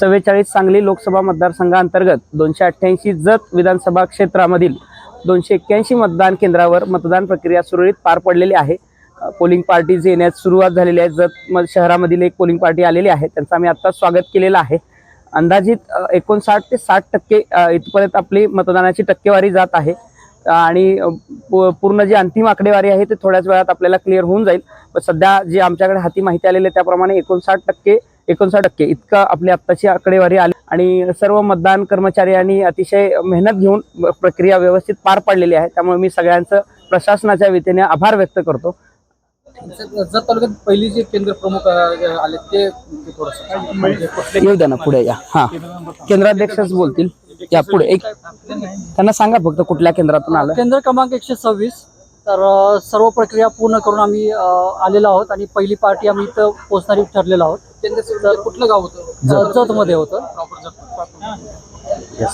चव्वेचाळीस सांगली लोकसभा मतदारसंघाअंतर्गत दोनशे अठ्ठ्याऐंशी जत विधानसभा क्षेत्रामधील दोनशे एक्क्याऐंशी मतदान केंद्रावर मतदान प्रक्रिया सुरळीत पार पडलेली आहे. पोलिंग पार्टीज येण्यास सुरुवात झालेली आहे जत म शहरामधील एक पोलिंग पार्टी आलेली आहे. त्यांचं आम्ही आत्ताच स्वागत केलेलं आहे. अंदाजित एकोणसाठ ते साठ टक्के इथपर्यंत आपली मतदानाची टक्केवारी जात आहे. आणि पूर्ण जी अंतिम आकडेवारी आहे ते थोड्याच वेळात आपल्याला क्लिअर होऊन जाईल. पण सध्या जी आमच्याकडे हाती माहिती आलेली आहे त्याप्रमाणे एकोणसाठ टक्के एकोणसाठ टक्के इतका आपली आत्ताची आकडेवारी आली. आणि सर्व मतदान कर्मचारी यांनी अतिशय मेहनत घेऊन प्रक्रिया व्यवस्थित पार पाडलेली आहे. त्यामुळे मी सगळ्यांचं प्रशासनाच्या वतीने आभार व्यक्त करतो. जत तालुक्यात पहिली जे केंद्र प्रमुख आले ते येऊ द्या ना पुढे या. हा. केंद्राध्यक्षच बोलतील. या पुढे एक त्यांना सांगा फक्त कुठल्या केंद्रातून आलं. केंद्र क्रमांक एकशे सव्वीस. तर सर्व प्रक्रिया पूर्ण करून आम्ही आलेलो आहोत आणि पहिली पार्टी आम्ही इथं पोहोचणारी ठरलेलो आहोत. केंद्र कुठलं गाव होतं? जत मध्ये होतं. प्रॉपर जत